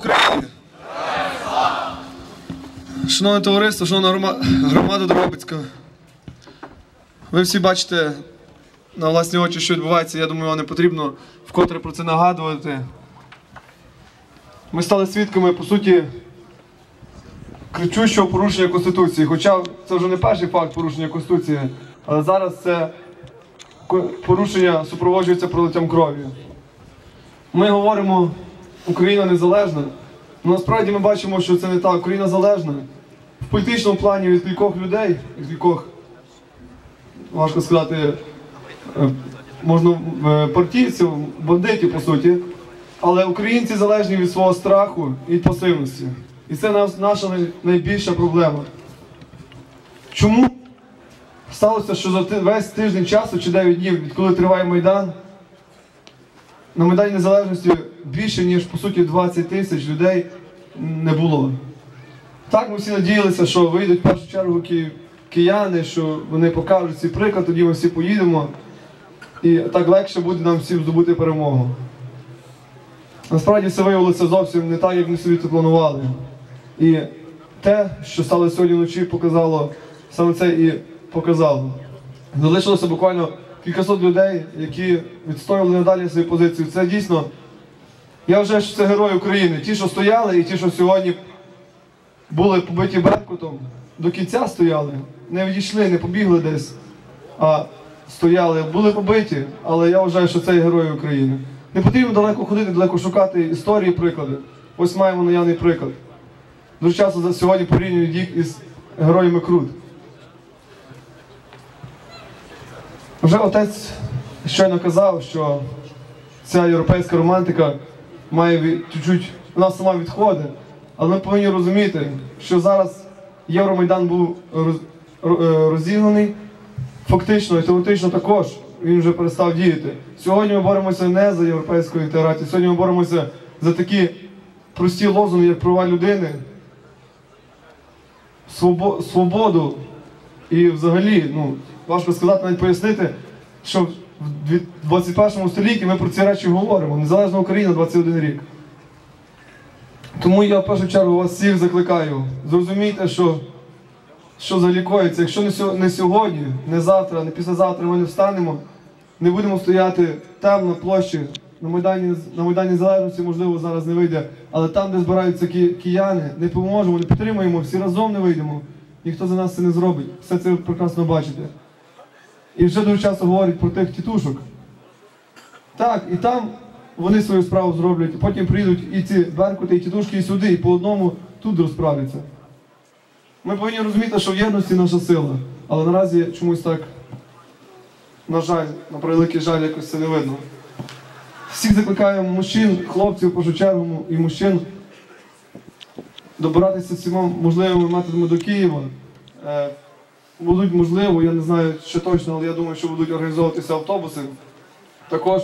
Слава! Шановне товариство, шановна громада Дробицька. Ви всі бачите на власні очі, що відбувається. Я думаю, вам не потрібно вкотре про це нагадувати. Ми стали свідками, по суті, кричущого порушення Конституції. Хоча це вже не перший факт порушення Конституції, але зараз це порушення супроводжується пролиттям крові. Ми говоримо, Україна незалежна. але насправді ми бачимо, що це не так. Україна залежна. В політичному плані від кількох людей, від кількох, важко сказати, е, можна е, партійців, бандитів, по суті. Але українці залежні від свого страху і пасивності. І це наша найбільша проблема. Чому сталося, що за весь тиждень часу чи 9 днів, відколи триває Майдан, на Майдані Незалежності більше, ніж по суті 20 тисяч людей не було. Так, ми всі надіялися, що вийдуть в першу чергу ки- кияни, що вони покажуть свій приклад, тоді ми всі поїдемо. І так легше буде нам всім здобути перемогу. Насправді все виявилося зовсім не так, як ми собі це планували. І те, що стало сьогодні вночі, показало, саме це і показало. Залишилося буквально кількасот людей, які відстоювали надалі свої позиції. Це дійсно, я вважаю, що це герої України. Ті, що стояли, і ті, що сьогодні були побиті Беркутом, до кінця стояли, не відійшли, не побігли десь, а стояли, були побиті, але я вважаю, що це є герої України. Не потрібно далеко ходити, далеко шукати історії, приклади. Ось маємо наявний приклад. Дуже часто сьогодні порівнюють їх із героями Крут. Вже отець щойно казав, що ця європейська романтика має чуть-чуть, вона сама відходить, але ми повинні розуміти, що зараз Євромайдан був е, розігнаний, фактично і теоретично також. Він вже перестав діяти. Сьогодні ми боремося не за європейську інтеграцію, сьогодні ми боремося за такі прості лозунги, як права людини, свободу і взагалі, ну, важко сказати, навіть пояснити, що в 21 столітті ми про ці речі говоримо. Незалежна Україна 21 рік. Тому я в першу чергу вас всіх закликаю. Зрозумійте, що, що залікується. Якщо не, сьогодні, не завтра, не післязавтра ми не встанемо, не будемо стояти там на площі, на Майдані, на Майдані Незалежності, можливо, зараз не вийде, але там, де збираються ки- кияни, не поможемо, не підтримуємо, всі разом не вийдемо. Ніхто за нас це не зробить. Все це ви прекрасно бачите. І вже дуже часто говорять про тих тітушок. Так, і там вони свою справу зроблять, і потім прийдуть і ці беркути, і тітушки, і сюди, і по одному тут розправляться. Ми повинні розуміти, що в єдності наша сила. Але наразі чомусь так, на жаль, на превеликий жаль, якось це не видно. Всіх закликаємо мужчин, хлопців, в першу і мужчин добиратися всіма можливими методами до Києва. Будуть можливо, я не знаю ще точно, але я думаю, що будуть організовуватися автобуси. Також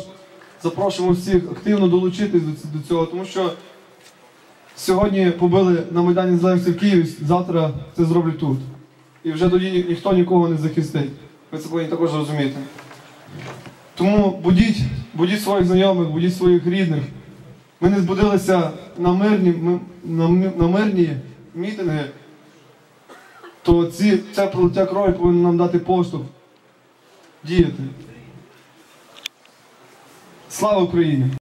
запрошуємо всіх активно долучитись до, цього, тому що сьогодні побили на Майдані Незалежності в Києві, завтра це зроблять тут. І вже тоді ніхто нікого не захистить. Ви це повинні також розуміти. Тому будіть, будіть своїх знайомих, будіть своїх рідних. Ми не збудилися на мирні, на, на мирні мітинги, то ці, це пролиття крові повинно нам дати поштовх діяти. Слава Україні!